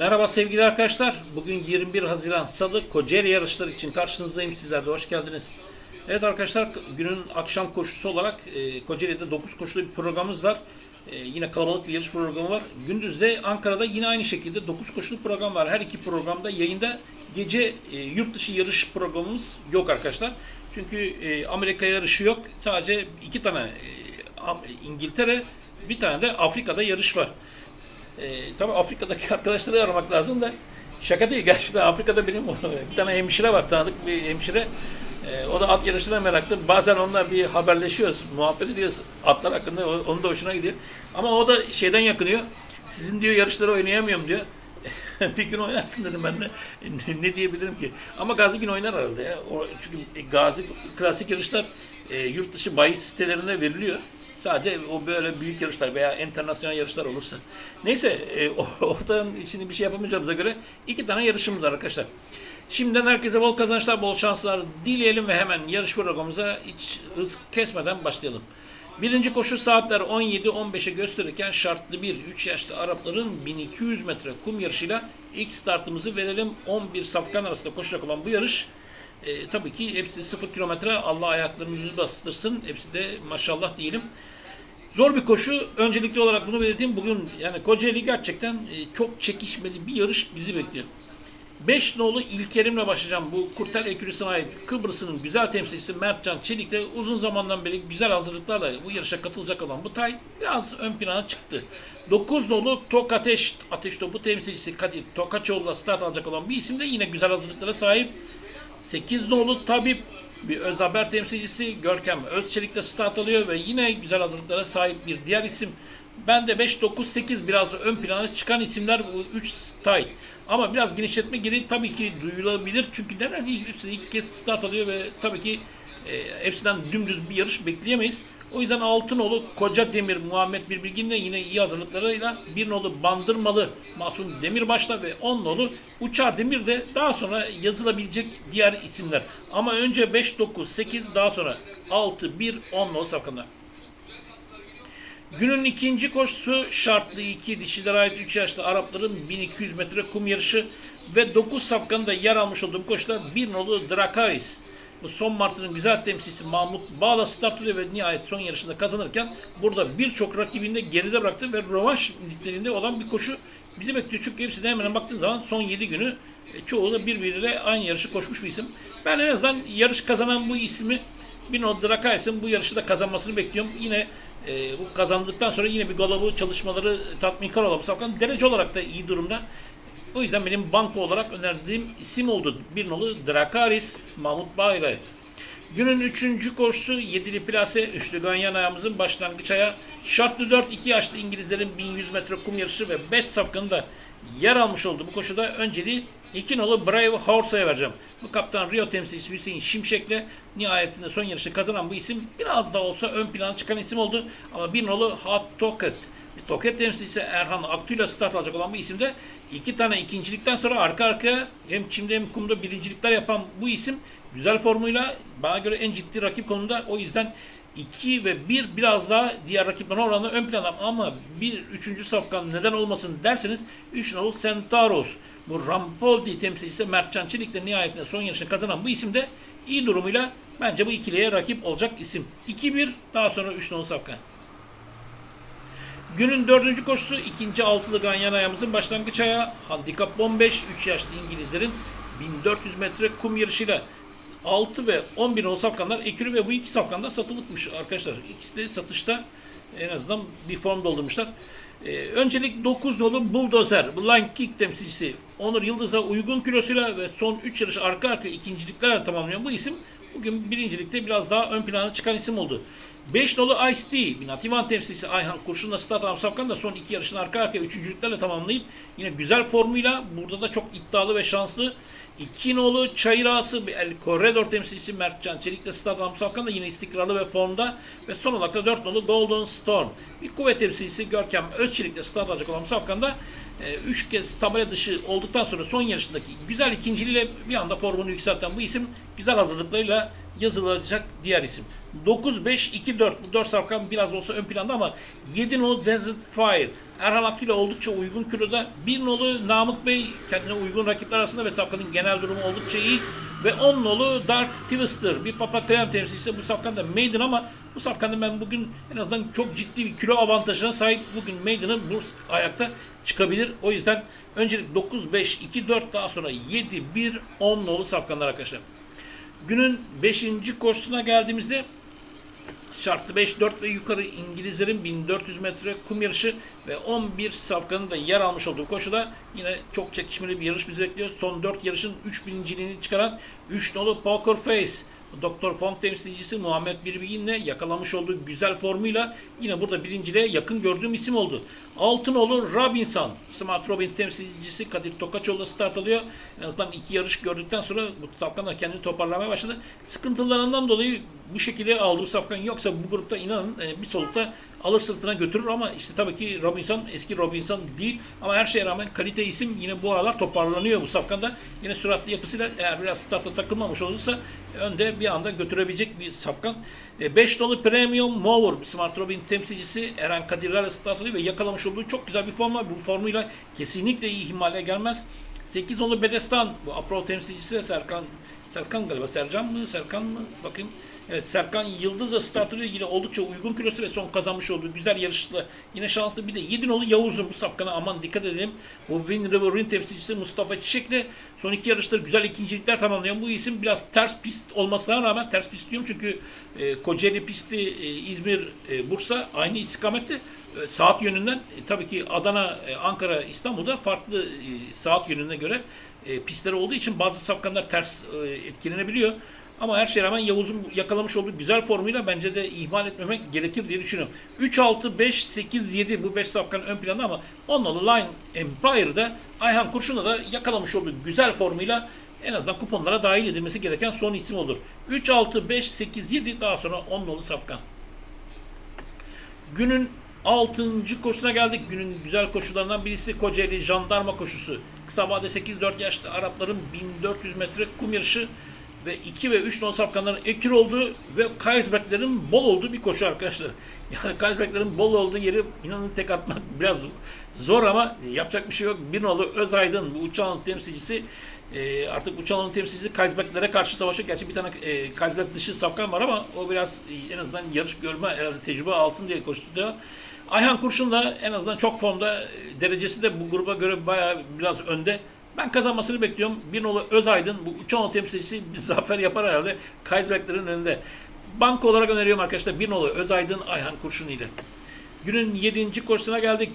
Merhaba sevgili arkadaşlar. Bugün 21 Haziran Salı Kocaeli yarışları için karşınızdayım. Sizler de hoş geldiniz. Evet arkadaşlar günün akşam koşusu olarak e, Kocaeli'de 9 koşulu bir programımız var. E, yine kalabalık bir yarış programı var. Gündüz de Ankara'da yine aynı şekilde 9 koşulu program var. Her iki programda yayında gece e, yurt dışı yarış programımız yok arkadaşlar. Çünkü e, Amerika yarışı yok. Sadece iki tane e, İngiltere bir tane de Afrika'da yarış var. E, tabii Afrika'daki arkadaşları aramak lazım da şaka değil. Gerçekten Afrika'da benim bir tane hemşire var tanıdık bir hemşire. E, o da at yarışına meraklı. Bazen onunla bir haberleşiyoruz, muhabbet ediyoruz atlar hakkında. O- Onun da hoşuna gidiyor. Ama o da şeyden yakınıyor. Sizin diyor yarışları oynayamıyorum diyor. bir gün oynarsın dedim ben de. Ne- diyebilirim ki? Ama Gazi gün oynar herhalde ya. O, çünkü Gazi klasik yarışlar e, yurt dışı bahis sitelerine veriliyor. Sadece o böyle büyük yarışlar veya internasyonel yarışlar olursa. Neyse e, o- oradan şimdi bir şey yapamayacağımıza göre iki tane yarışımız var arkadaşlar. Şimdiden herkese bol kazançlar, bol şanslar dileyelim ve hemen yarış programımıza hiç hız kesmeden başlayalım. Birinci koşu saatler 17-15'e gösterirken şartlı bir 3 yaşlı Arapların 1200 metre kum yarışıyla ilk startımızı verelim. 11 safkan arasında koşacak olan bu yarış e, tabii ki hepsi 0 kilometre Allah ayaklarını bastırsın. Hepsi de maşallah diyelim. Zor bir koşu. Öncelikli olarak bunu belirteyim. Bugün yani Kocaeli gerçekten e, çok çekişmeli bir yarış bizi bekliyor. 5 nolu İlkerim'le başlayacağım. Bu Kurtel Ekürüsü'ne ait Kıbrıs'ın güzel temsilcisi Mertcan Çelik de uzun zamandan beri güzel hazırlıklarla bu yarışa katılacak olan bu tay biraz ön plana çıktı. 9 nolu Tok Ateş, Ateş Topu temsilcisi Kadir Tokaçoğlu'la start alacak olan bir isim de yine güzel hazırlıklara sahip. 8 nolu Tabip bir öz haber temsilcisi Görkem Özçelik'te start alıyor ve yine güzel hazırlıklara sahip bir diğer isim. Ben de 5, 9, 8 biraz ön plana çıkan isimler bu 3 tay. Ama biraz genişletme gereği tabii ki duyulabilir. Çünkü neden hepsi ilk kez start alıyor ve tabii ki e, hepsinden dümdüz bir yarış bekleyemeyiz. O yüzden Altınoğlu, Koca Demir, Muhammed Birbilgin'le yine iyi hazırlıklarıyla bir nolu Bandırmalı, Masum Demirbaş'la ve on nolu Uçar Demir de daha sonra yazılabilecek diğer isimler. Ama önce 5, 9, 8 daha sonra 6, 1, 10 nolu safkanlar. Günün ikinci koşusu şartlı 2 dişilere ait 3 yaşlı Arapların 1200 metre kum yarışı ve 9 safkanın yer almış olduğu koşuda bir nolu Drakaris. Bu son martının güzel temsilcisi Mahmut Bağla start ve nihayet son yarışında kazanırken burada birçok rakibini de geride bıraktı ve rövanş niteliğinde olan bir koşu bizi bekliyor. Çünkü hepsine hemen baktığın zaman son 7 günü e, çoğu da birbiriyle aynı yarışı koşmuş bir isim. Ben en azından yarış kazanan bu ismi bir o Drakaris'in bu yarışı da kazanmasını bekliyorum. Yine e, bu kazandıktan sonra yine bir galabı çalışmaları tatminkar olan bu derece olarak da iyi durumda. O yüzden benim banko olarak önerdiğim isim oldu. Bir nolu Drakaris Mahmut Bağ'la. Günün üçüncü koşusu yedili plase üçlü ganyan ayağımızın başlangıç ayağı. Şartlı 4 2 yaşlı İngilizlerin 1100 metre kum yarışı ve 5 safkanın da yer almış oldu. Bu koşuda önceliği iki nolu Brave Horse'a vereceğim. Bu kaptan Rio temsilcisi Hüseyin Şimşek'le nihayetinde son yarışı kazanan bu isim biraz da olsa ön plana çıkan isim oldu. Ama bir nolu Hot Toket Toket temsilcisi Erhan Aktu'yla start alacak olan bu isim de iki tane ikincilikten sonra arka arkaya hem çimde hem kumda birincilikler yapan bu isim güzel formuyla bana göre en ciddi rakip konumda. O yüzden 2 ve 1 biraz daha diğer rakiplerine oranla ön planda ama bir üçüncü safkan neden olmasın derseniz 3 nolu Centauros. Bu Rampoldi temsilcisi Mertcan Çelik'le nihayetinde son yarışını kazanan bu isim de iyi durumuyla bence bu ikiliye rakip olacak isim. 2-1 daha sonra 3 nolu safkan. Günün dördüncü koşusu ikinci altılı ganyan ayağımızın başlangıç ayağı. Handikap 15, 3 yaşlı İngilizlerin 1400 metre kum yarışıyla 6 ve 11 nolu safkanlar ekürü ve bu iki safkan da satılıkmış arkadaşlar. İkisi de satışta en azından bir form doldurmuşlar. Ee, öncelik 9 nolu Bulldozer, Blind Kick temsilcisi Onur Yıldız'a uygun kilosuyla ve son 3 yarış arka arkaya ikinciliklerle tamamlayan bu isim bugün birincilikte biraz daha ön plana çıkan isim oldu. 5 nolu Ice-T, Binativan temsilcisi Ayhan Kurşun'la alan Safkan da son iki yarışını arka arkaya üçüncülüklerle tamamlayıp yine güzel formuyla burada da çok iddialı ve şanslı. 2 nolu Çayır Ağası El Corredor temsilcisi Mertcan Çelik'le start alan Safkan da yine istikrarlı ve formda. Ve son olarak da 4 nolu Golden Storm. Bir kuvvet temsilcisi Görkem Özçelik'le start alacak olan Safkan da 3 kez tabela dışı olduktan sonra son yarışındaki güzel ikinciliğiyle bir anda formunu yükselten bu isim güzel hazırlıklarıyla yazılacak diğer isim. 9-5-2-4. Bu 4 safkan biraz olsa ön planda ama 7 nolu Desert Fire. Erhan Abdü ile oldukça uygun kiloda. 1 nolu Namık Bey kendine uygun rakipler arasında ve safkanın genel durumu oldukça iyi. Ve 10 nolu Dark Twister. Bir Papa Krem temsilcisi bu safkan da Maiden ama bu safkanın ben bugün en azından çok ciddi bir kilo avantajına sahip. Bugün Maiden'ın bu ayakta çıkabilir. O yüzden öncelik 9-5-2-4 daha sonra 7-1-10 nolu safkanlar arkadaşlar. Günün 5. koşusuna geldiğimizde şartlı 5-4 ve yukarı İngilizlerin 1400 metre kum yarışı ve 11 safkanın da yer almış olduğu koşuda yine çok çekişmeli bir yarış bizi bekliyor. Son 4 yarışın 3 birinciliğini çıkaran 3 nolu Poker Face Doktor Funk temsilcisi Muhammed Birbigin'le yakalamış olduğu güzel formuyla yine burada birinciliğe yakın gördüğüm isim oldu. Altınoğlu Robinson, Smart Robin temsilcisi Kadir Tokaçoğlu start alıyor. En azından iki yarış gördükten sonra bu Safkanlar kendini toparlamaya başladı. Sıkıntılarından dolayı bu şekilde aldığı Safkan yoksa bu grupta inanın e, bir solukta alır sırtına götürür ama işte tabii ki Robinson eski Robinson değil ama her şeye rağmen kalite isim yine bu aralar toparlanıyor bu safkanda. Yine süratli yapısıyla eğer biraz startta takılmamış olursa önde bir anda götürebilecek bir safkan. 5 dolu Premium Mower Smart Robin temsilcisi Eren Kadirler'le start alıyor ve yakalamış olduğu çok güzel bir form var. Bu formuyla kesinlikle iyi ihmale gelmez. 8 dolu Bedestan bu Apro temsilcisi Serkan Serkan galiba Sercan mı Serkan mı bakayım Evet Serkan Yıldız'la alıyor. Yine oldukça uygun kilosu ve son kazanmış olduğu güzel yarışla yine şanslı. Bir de Yedinoğlu Yavuz'un bu safkana aman dikkat edelim. Bu Win River Ring temsilcisi Mustafa Çiçek'le son iki yarışta güzel ikincilikler tamamlayan bu isim biraz ters pist olmasına rağmen ters pist diyorum çünkü e, Kocaeli pisti e, İzmir e, Bursa aynı istikamette e, saat yönünden e, tabii ki Adana, e, Ankara, İstanbul'da farklı e, saat yönüne göre e, pistleri olduğu için bazı safkanlar ters e, etkilenebiliyor. Ama her şeye rağmen Yavuz'un yakalamış olduğu güzel formuyla bence de ihmal etmemek gerekir diye düşünüyorum. 3, 6, 5, 8, 7 bu 5 safkan ön planda ama onunla Line Empire'da Ayhan Kurşun'la da yakalamış olduğu güzel formuyla en azından kuponlara dahil edilmesi gereken son isim olur. 3, 6, 5, 8, 7 daha sonra 10 nolu safkan. Günün 6. koşusuna geldik. Günün güzel koşularından birisi Kocaeli Jandarma koşusu. Kısa vade 8-4 yaşlı Arapların 1400 metre kum yarışı ve 2 ve 3 non safkanların ekir olduğu ve Kaysberglerin bol olduğu bir koşu arkadaşlar. Yani Kaysberglerin bol olduğu yeri inanın tek atmak biraz zor ama yapacak bir şey yok. Bir nolu Özaydın bu uçağın temsilcisi e, artık uçağın temsilcisi Kaysberglere karşı savaşıyor. Gerçi bir tane e, Kaysberg dışı safkan var ama o biraz e, en azından yarış görme herhalde tecrübe alsın diye koştu diyor. Ayhan Kurşun da en azından çok formda e, derecesi de bu gruba göre bayağı biraz önde. Ben kazanmasını bekliyorum. Bir nolu Özaydın bu uçan temsilcisi bir zafer yapar herhalde Kaysberglerin önünde. Banka olarak öneriyorum arkadaşlar. Bir nolu Özaydın Ayhan Kurşun ile. Günün 7. koşusuna geldik.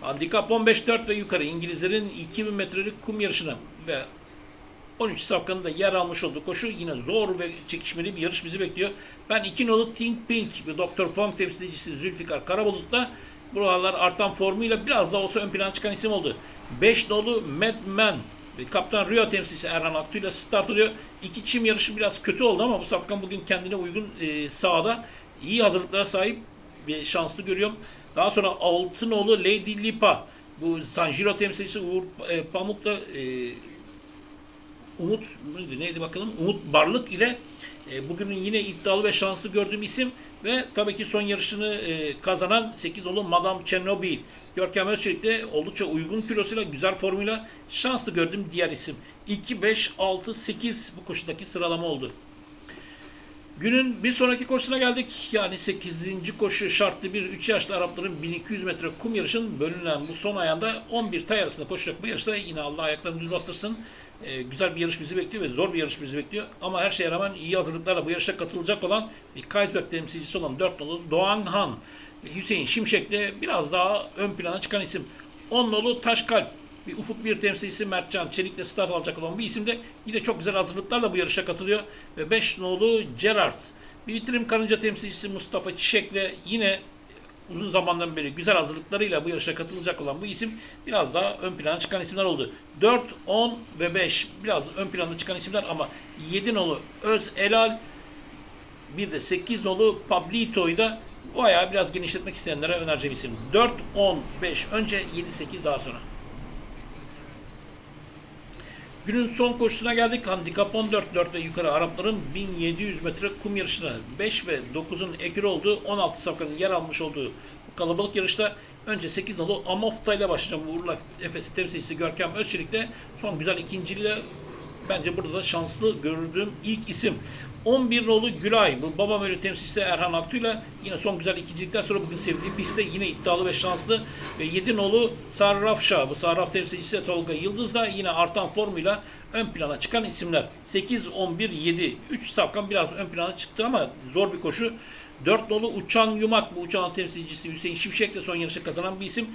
Handikap 15-4 ve yukarı İngilizlerin 2000 metrelik kum yarışına ve 13 safkanın da yer almış olduğu koşu yine zor ve çekişmeli bir yarış bizi bekliyor. Ben 2 nolu Think Pink ve Dr. Fong temsilcisi Zülfikar Karabulut'la buralar artan formuyla biraz da olsa ön plana çıkan isim oldu. 5 nolu Madman ve Kaptan Rio temsilcisi Erhan Aktu ile start alıyor. İki çim yarışı biraz kötü oldu ama bu safkan bugün kendine uygun e, sahada iyi hazırlıklara sahip bir şanslı görüyorum. Daha sonra Altınoğlu Lady Lipa bu San Giro temsilcisi Uğur e, Pamuk'la e, Umut neydi bakalım Umut Barlık ile e, bugünün yine iddialı ve şanslı gördüğüm isim ve tabii ki son yarışını e, kazanan 8 olan Madame Chernobyl Görkem Özçelik de oldukça uygun kilosuyla güzel formuyla şanslı gördüğüm diğer isim. 2, 5, 6, 8 bu koşudaki sıralama oldu. Günün bir sonraki koşusuna geldik. Yani 8. koşu şartlı bir 3 yaşlı Arapların 1200 metre kum yarışın bölünen bu son ayında 11 tay arasında koşacak bu yarışta yine Allah ayaklarını düz bastırsın. Ee, güzel bir yarış bizi bekliyor ve zor bir yarış bizi bekliyor. Ama her şeye rağmen iyi hazırlıklarla bu yarışa katılacak olan bir Kaysberg temsilcisi olan 4 nolu Doğan Han Hüseyin Şimşek de biraz daha ön plana çıkan isim. 10 nolu Taşkalp bir ufuk bir temsilcisi Mertcan Çelik'le start alacak olan bir isim de yine çok güzel hazırlıklarla bu yarışa katılıyor. Ve 5 nolu Gerard bir bitirim karınca temsilcisi Mustafa Çiçek'le yine uzun zamandan beri güzel hazırlıklarıyla bu yarışa katılacak olan bu isim biraz daha ön plana çıkan isimler oldu. 4, 10 ve 5 biraz ön planda çıkan isimler ama 7 nolu Öz Elal bir de 8 nolu Pablito'yu da bu ayağı biraz genişletmek isteyenlere önereceğim isim. 4, 10, 5 önce 7, 8 daha sonra. Günün son koşusuna geldik. Handikap 14, 4 ve yukarı Arapların 1700 metre kum yarışına 5 ve 9'un ekür olduğu 16 safkanın yer almış olduğu bu kalabalık yarışta önce 8 nolu Amofta ile başlayacağım. Uğurla Efes'i temsilcisi Görkem Özçelik son güzel ikinciyle bence burada da şanslı gördüğüm ilk isim. 11 nolu Gülay, bu babam ölü temsilcisi Erhan Aktu'yla yine son güzel ikincilikten sonra bugün sevdiği pistte yine iddialı ve şanslı. Ve 7 nolu Sarraf Şah, bu Sarraf temsilcisi Tolga Yıldız da yine artan formuyla ön plana çıkan isimler. 8, 11, 7. 3 safkan biraz ön plana çıktı ama zor bir koşu. 4 nolu Uçan Yumak, bu uçağın temsilcisi Hüseyin Şimşek de son yarışı kazanan bir isim.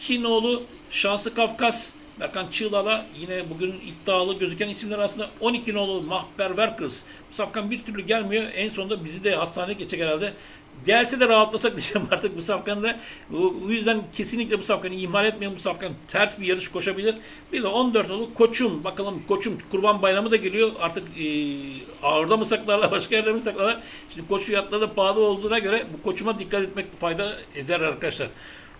2 nolu Şanslı Kafkas, Berkan Çığlala yine bugün iddialı gözüken isimler arasında 12 nolu Mahber Workers. Bu safkan bir türlü gelmiyor. En sonunda bizi de hastaneye geçecek herhalde. Gelse de rahatlasak diyeceğim artık bu safkanı da. Bu yüzden kesinlikle bu safkanı ihmal etmeyin. Bu safkan ters bir yarış koşabilir. Bir de 14 nolu Koçum. Bakalım Koçum Kurban Bayramı da geliyor. Artık e, ağırda mı saklarlar, başka yerde mi saklarlar? Şimdi koç fiyatları da pahalı olduğuna göre bu koçuma dikkat etmek fayda eder arkadaşlar.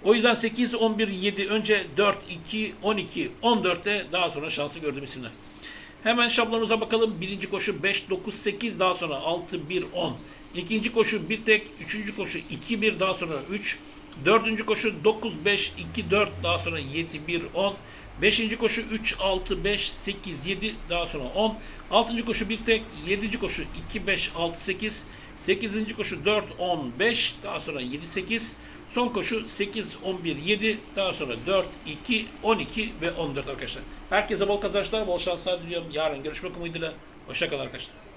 O yüzden 8, 11, 7, önce 4, 2, 12, 14'te daha sonra şansı gördüğüm isimler. Hemen şablonumuza bakalım. Birinci koşu 5, 9, 8 daha sonra 6, 1, 10. İkinci koşu bir tek, üçüncü koşu 2, 1 daha sonra 3. Dördüncü koşu 9, 5, 2, 4 daha sonra 7, 1, 10. Beşinci koşu 3, 6, 5, 8, 7 daha sonra 10. Altıncı koşu bir tek, yedinci koşu 2, 5, 6, 8. Sekizinci koşu 4, 10, 5 daha sonra 7, 8. Son koşu 8, 11, 7, daha sonra 4, 2, 12 ve 14 arkadaşlar. Herkese bol kazançlar, bol şanslar diliyorum. Yarın görüşmek umuduyla. Hoşçakalın arkadaşlar.